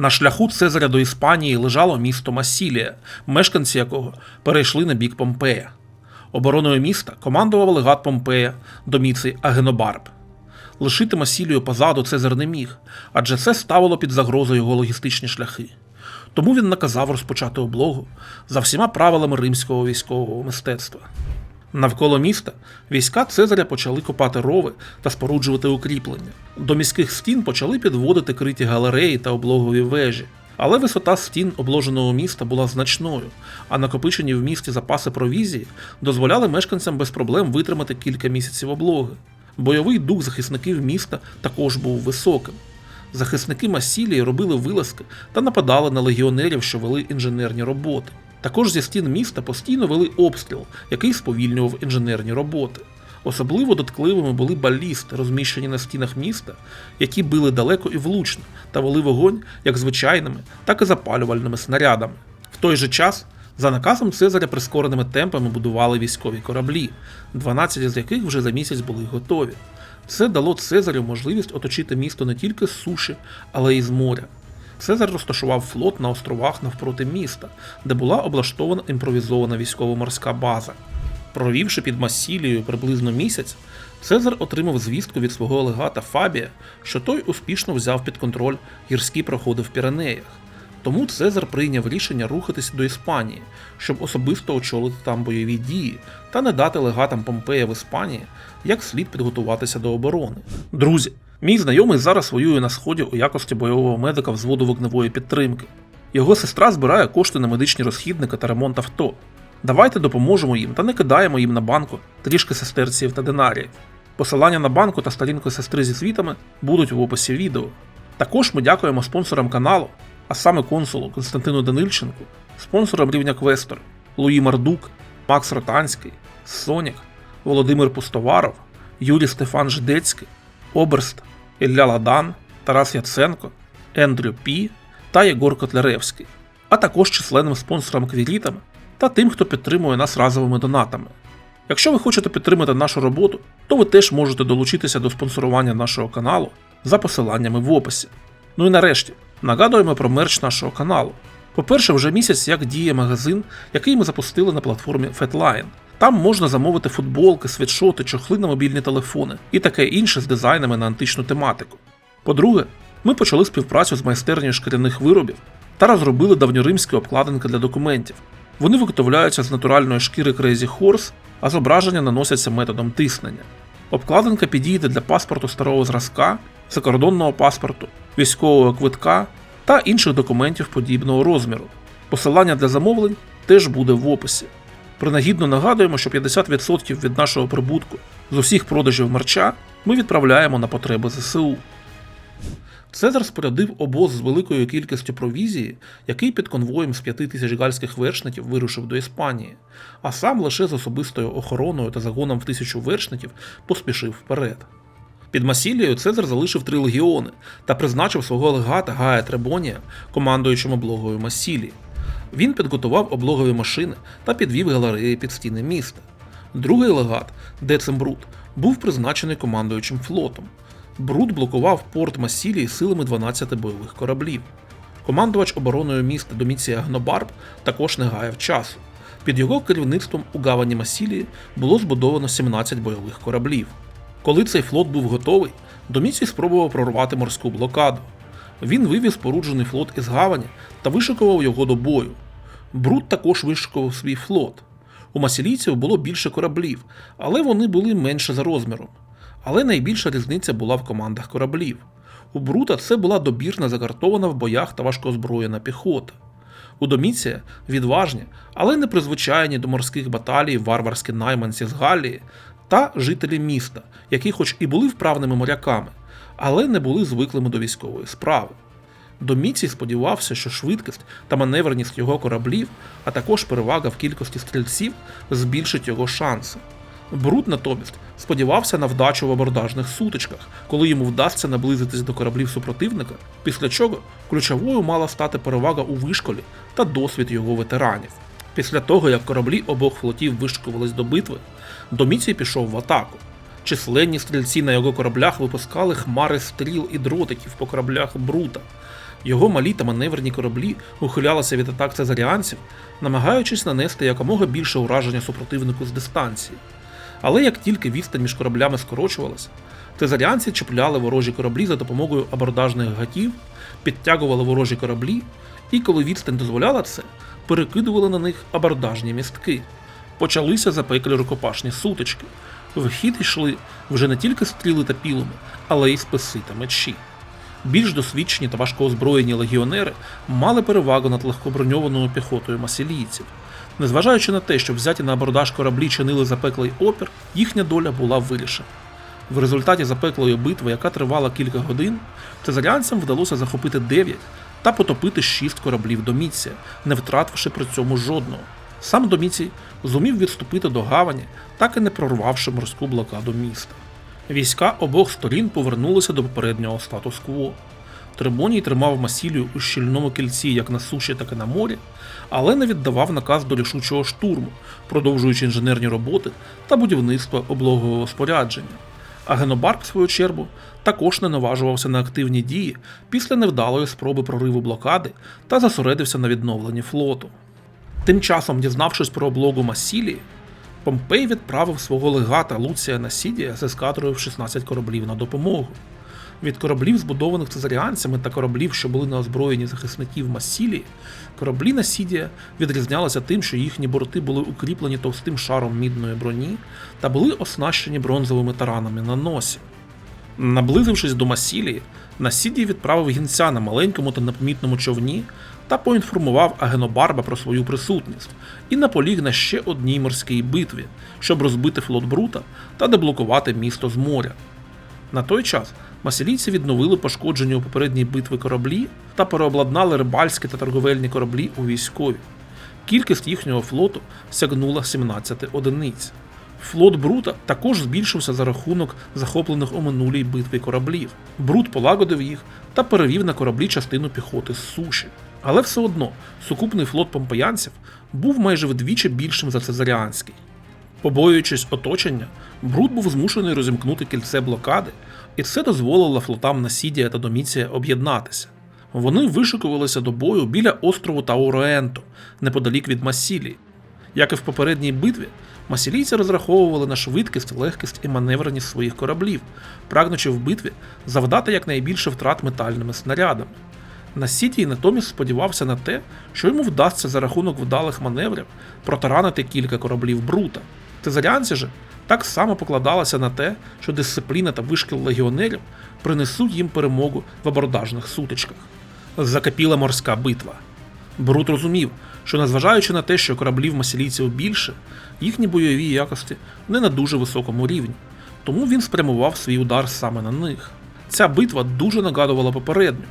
На шляху Цезаря до Іспанії лежало місто Масілія, мешканці якого перейшли на бік Помпея. Обороною міста командував легат Помпея Доміций Агенобарб. Лишити Масілію позаду Цезар не міг, адже це ставило під загрозу його логістичні шляхи. Тому він наказав розпочати облогу за всіма правилами римського військового мистецтва. Навколо міста війська Цезаря почали копати рови та споруджувати укріплення. До міських стін почали підводити криті галереї та облогові вежі. Але висота стін обложеного міста була значною, а накопичені в місті запаси провізії дозволяли мешканцям без проблем витримати кілька місяців облоги. Бойовий дух захисників міста також був високим. Захисники Масілії робили вилазки та нападали на легіонерів, що вели інженерні роботи. Також зі стін міста постійно вели обстріл, який сповільнював інженерні роботи. Особливо доткливими були балісти, розміщені на стінах міста, які били далеко і влучно та вели вогонь як звичайними, так і запалювальними снарядами. В той же час, за наказом Цезаря прискореними темпами будували військові кораблі, 12 з яких вже за місяць були готові. Це дало Цезарю можливість оточити місто не тільки з суші, але й з моря. Цезар розташував флот на островах навпроти міста, де була облаштована імпровізована військово-морська база. Провівши під Масілією приблизно місяць, Цезар отримав звістку від свого легата Фабія, що той успішно взяв під контроль гірські проходи в Піренеях. Тому Цезар прийняв рішення рухатись до Іспанії, щоб особисто очолити там бойові дії та не дати легатам Помпея в Іспанії як слід підготуватися до оборони. Друзі, мій знайомий зараз воює на сході у якості бойового медика взводу вогневої підтримки. Його сестра збирає кошти на медичні розхідники та ремонт авто. Давайте допоможемо їм та не кидаємо їм на банку трішки сестерців та динаріїв. Посилання на банку та сторінку сестри зі світами будуть в описі відео. Також ми дякуємо спонсорам каналу, а саме консулу Константину Данильченку, спонсорам рівня Квестор, Луї Мардук, Макс Ротанський, Сонік, Володимир Пустоваров, Юрій Стефан Жидецький, Оберст, Ілля Ладан, Тарас Яценко, Ендрю Пі та Єгор Котляревський, а також численним спонсорам квілітами та тим, хто підтримує нас разовими донатами. Якщо ви хочете підтримати нашу роботу, то ви теж можете долучитися до спонсорування нашого каналу за посиланнями в описі. Ну і нарешті, нагадуємо про мерч нашого каналу. По-перше, вже місяць як діє магазин, який ми запустили на платформі FatLine. Там можна замовити футболки, світшоти, чохли на мобільні телефони і таке інше з дизайнами на античну тематику. По-друге, ми почали співпрацю з майстернею шкіряних виробів та розробили давньоримські обкладинки для документів. Вони виготовляються з натуральної шкіри Crazy Horse, а зображення наносяться методом тиснення. Обкладинка підійде для паспорту старого зразка, закордонного паспорту, військового квитка та інших документів подібного розміру. Посилання для замовлень теж буде в описі. Принагідно нагадуємо, що 50% від нашого прибутку з усіх продажів мерча ми відправляємо на потреби ЗСУ. Цезар спорядив обоз з великою кількістю провізії, який під конвоєм з п'яти тисяч гальських вершників вирушив до Іспанії, а сам лише з особистою охороною та загоном в тисячу вершників поспішив вперед. Під Масілією Цезар залишив три легіони та призначив свого легата Гая Требонія командуючим облогою Масілії. Він підготував облогові машини та підвів галереї під стіни міста. Другий легат, Децембрут, був призначений командуючим флотом. Брут блокував порт Масілії силами 12 бойових кораблів. Командувач обороною міста Доміція Гнобарб також не гаяв часу. Під його керівництвом у гавані Масілії було збудовано 17 бойових кораблів. Коли цей флот був готовий, Доміцій спробував прорвати морську блокаду. Він вивів споруджений флот із гавані та вишикував його до бою. Брут також вишикував свій флот. У масілійців було більше кораблів, але вони були менше за розміром. Але найбільша різниця була в командах кораблів. У Брута це була добірна загартована в боях та важкоозброєна піхота. У Доміція відважні, але не призвичайні до морських баталій варварські найманці з Галії та жителі міста, які, хоч і були вправними моряками, але не були звиклими до військової справи. Доміцій сподівався, що швидкість та маневреність його кораблів, а також перевага в кількості стрільців збільшить його шанси. Брут натомість сподівався на вдачу в абордажних сутичках, коли йому вдасться наблизитись до кораблів супротивника, після чого ключовою мала стати перевага у вишколі та досвід його ветеранів. Після того, як кораблі обох флотів вишкувались до битви, Доміцій пішов в атаку. Численні стрільці на його кораблях випускали хмари стріл і дротиків по кораблях Брута. Його малі та маневрені кораблі ухилялися від атак цезаріанців, намагаючись нанести якомога більше ураження супротивнику з дистанції. Але як тільки відстань між кораблями скорочувалася, цезаріанці чіпляли ворожі кораблі за допомогою абордажних гатів, підтягували ворожі кораблі і, коли відстань дозволяла це, перекидували на них абордажні містки. Почалися запеклі рукопашні сутички. В хід йшли вже не тільки стріли та піломи, але й списи та мечі. Більш досвідчені та важкоозброєні легіонери мали перевагу над легкоброньованою піхотою масілійців. Незважаючи на те, що взяті на абордаж кораблі чинили запеклий опір, їхня доля була вирішена. В результаті запеклої битви, яка тривала кілька годин, цезаріанцям вдалося захопити 9 та потопити 6 кораблів Доміція, не втративши при цьому жодного. Сам Доміцій зумів відступити до гавані, так і не прорвавши морську блокаду міста. Війська обох сторін повернулися до попереднього статус-кво. Трибоній тримав Масілію у щільному кільці як на суші, так і на морі, але не віддавав наказ до рішучого штурму, продовжуючи інженерні роботи та будівництво облогового спорядження. А Генобарк, в свою чергу, також не наважувався на активні дії після невдалої спроби прориву блокади та зосередився на відновленні флоту. Тим часом, дізнавшись про облогу Масілії, Помпей відправив свого легата Луція Насідія з ескадрою в 16 кораблів на допомогу. Від кораблів, збудованих цезаріанцями та кораблів, що були на озброєнні захисників Масілії, кораблі Насідія відрізнялися тим, що їхні борти були укріплені товстим шаром мідної броні та були оснащені бронзовими таранами на носі. Наблизившись до Масілії, Насідій відправив гінця на маленькому та непомітному човні та поінформував Агенобарба про свою присутність і наполіг на ще одній морській битві, щоб розбити флот Брута та деблокувати місто з моря. На той час масилійці відновили пошкоджені у попередній битві кораблі та переобладнали рибальські та торговельні кораблі у військові. Кількість їхнього флоту сягнула 17 одиниць. Флот Брута також збільшився за рахунок захоплених у минулій битві кораблів. Брут полагодив їх та перевів на кораблі частину піхоти з суші. Але все одно сукупний флот помпеянців був майже вдвічі більшим за цезаріанський. Побоюючись оточення, Брут був змушений розімкнути кільце блокади, і це дозволило флотам Насідія та Доміція об'єднатися. Вони вишикувалися до бою біля острову Тауроенто, неподалік від Масілії. Як і в попередній битві, масілійці розраховували на швидкість, легкість і маневреність своїх кораблів, прагнучи в битві завдати якнайбільше втрат метальними снарядами. Насідій натомість сподівався на те, що йому вдасться за рахунок вдалих маневрів протаранити кілька кораблів Брута. Тезаріанці же так само покладалися на те, що дисципліна та вишкіл легіонерів принесуть їм перемогу в абордажних сутичках. Закипіла морська битва. Брут розумів, що незважаючи на те, що кораблів масілійців більше, їхні бойові якості не на дуже високому рівні, тому він спрямував свій удар саме на них. Ця битва дуже нагадувала попередню.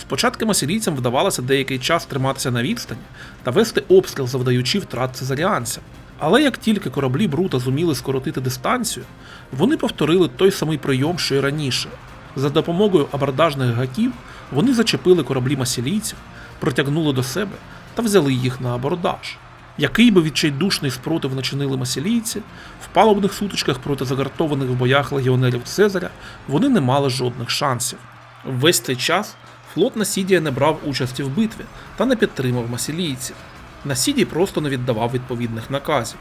Спочатку масілійцям вдавалося деякий час триматися на відстані та вести обстріл, завдаючи втрат цезаріанцям. Але як тільки кораблі Брута зуміли скоротити дистанцію, вони повторили той самий прийом, що й раніше. За допомогою абордажних гаків вони зачепили кораблі масілійців, притягнули до себе та взяли їх на абордаж. Який би відчайдушний спротив начинили масілійці, в палубних сутичках проти загартованих в боях легіонерів Цезаря вони не мали жодних шансів. Весь цей час флот Насідія не брав участі в битві та не підтримав масілійців. Насідій просто не віддавав відповідних наказів.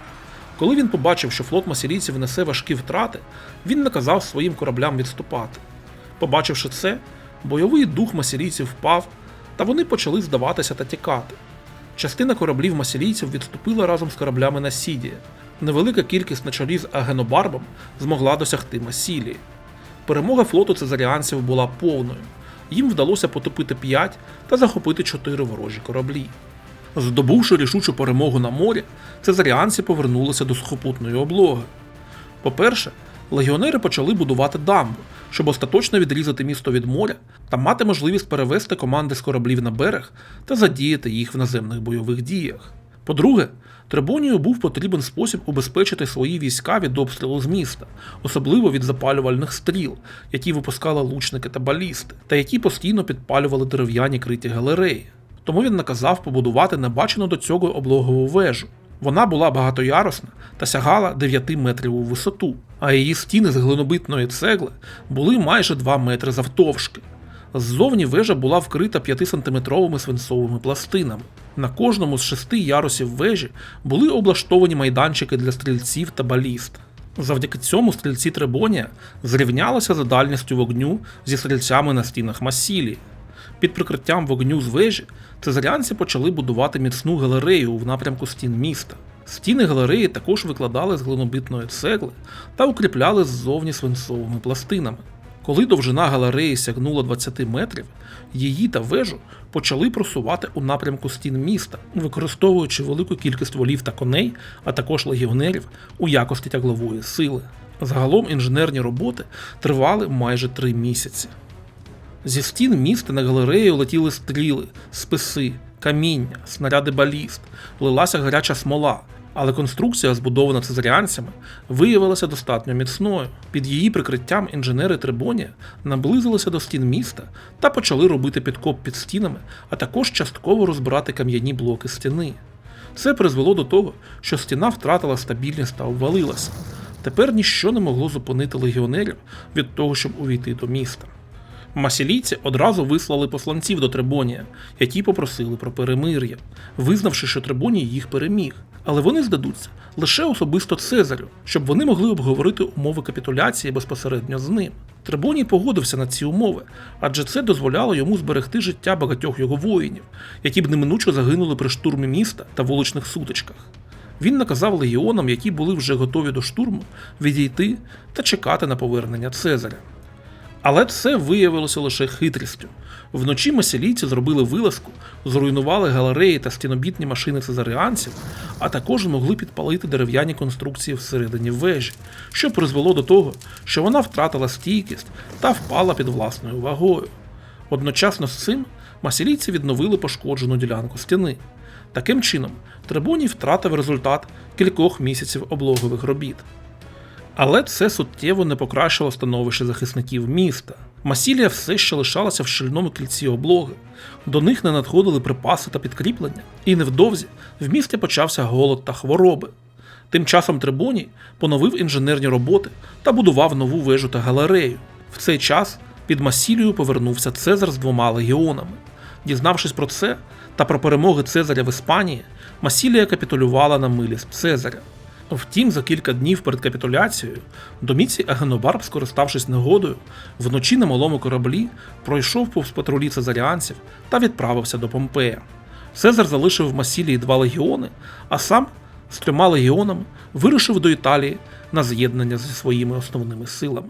Коли він побачив, що флот масілійців несе важкі втрати, він наказав своїм кораблям відступати. Побачивши це, бойовий дух масілійців впав, та вони почали здаватися та тікати. Частина кораблів масілійців відступила разом з кораблями Насідія. Невелика кількість на чолі з Агенобарбом змогла досягти Масілії. Перемога флоту цезаріанців була повною. Їм вдалося потопити 5 та захопити 4 ворожі кораблі. Здобувши рішучу перемогу на морі, цезаріанці повернулися до сухопутної облоги. По-перше, легіонери почали будувати дамбу, щоб остаточно відрізати місто від моря та мати можливість перевести команди з кораблів на берег та задіяти їх в наземних бойових діях. По-друге, Трибонію був потрібен спосіб убезпечити свої війська від обстрілу з міста, особливо від запалювальних стріл, які випускали лучники та балісти, та які постійно підпалювали дерев'яні криті галереї. Тому він наказав побудувати небачену до цього облогову вежу. Вона була багатоярусна та сягала 9 метрів у висоту, а її стіни з глинобитної цегли були майже 2 метри завтовшки. Ззовні вежа була вкрита 5-сантиметровими свинцовими пластинами. На кожному з шести ярусів вежі були облаштовані майданчики для стрільців та баліст. Завдяки цьому стрільці Требонія зрівнялися за дальністю вогню зі стрільцями на стінах Масілії. Під прикриттям вогню з вежі цезарянці почали будувати міцну галерею в напрямку стін міста. Стіни галереї також викладали з глинобитної цегли та укріпляли ззовні свинцовими пластинами. Коли довжина галереї сягнула 20 метрів, її та вежу почали просувати у напрямку стін міста, використовуючи велику кількість волів та коней, а також легіонерів у якості тяглової сили. Загалом інженерні роботи тривали майже три місяці. Зі стін міста на галерею летіли стріли, списи, каміння, снаряди баліст, лилася гаряча смола, але конструкція, збудована цезаріанцями, виявилася достатньо міцною. Під її прикриттям інженери Трибонія наблизилися до стін міста та почали робити підкоп під стінами, а також частково розбирати кам'яні блоки стіни. Це призвело до того, що стіна втратила стабільність та обвалилася. Тепер ніщо не могло зупинити легіонерів від того, щоб увійти до міста. Масілійці одразу вислали посланців до Трибонія, які попросили про перемир'я, визнавши, що Трибоній їх переміг. Але вони здадуться лише особисто Цезарю, щоб вони могли обговорити умови капітуляції безпосередньо з ним. Трибоній погодився на ці умови, адже це дозволяло йому зберегти життя багатьох його воїнів, які б неминуче загинули при штурмі міста та вуличних сутичках. Він наказав легіонам, які були вже готові до штурму, відійти та чекати на повернення Цезаря. Але це виявилося лише хитрістю. Вночі масілійці зробили вилазку, зруйнували галереї та стінобітні машини цезаріанців, а також змогли підпалити дерев'яні конструкції всередині вежі, що призвело до того, що вона втратила стійкість та впала під власною вагою. Одночасно з цим масілійці відновили пошкоджену ділянку стіни. Таким чином, Трибуній втратив результат кількох місяців облогових робіт. Але це суттєво не покращило становище захисників міста. Масілія все ще лишалася в щільному кільці облоги, до них не надходили припаси та підкріплення, і невдовзі в місті почався голод та хвороби. Тим часом Трибуній поновив інженерні роботи та будував нову вежу та галерею. В цей час під Масілію повернувся Цезар з двома легіонами. Дізнавшись про це та про перемоги Цезаря в Іспанії, Масілія капітулювала на милість Цезаря. Втім, за кілька днів перед капітуляцією доміці Агенобарб, скориставшись негодою, вночі на малому кораблі пройшов повз патрулі цезаріанців та відправився до Помпея. Цезар залишив в Масілії два легіони, а сам з трьома легіонами вирушив до Італії на з'єднання зі своїми основними силами.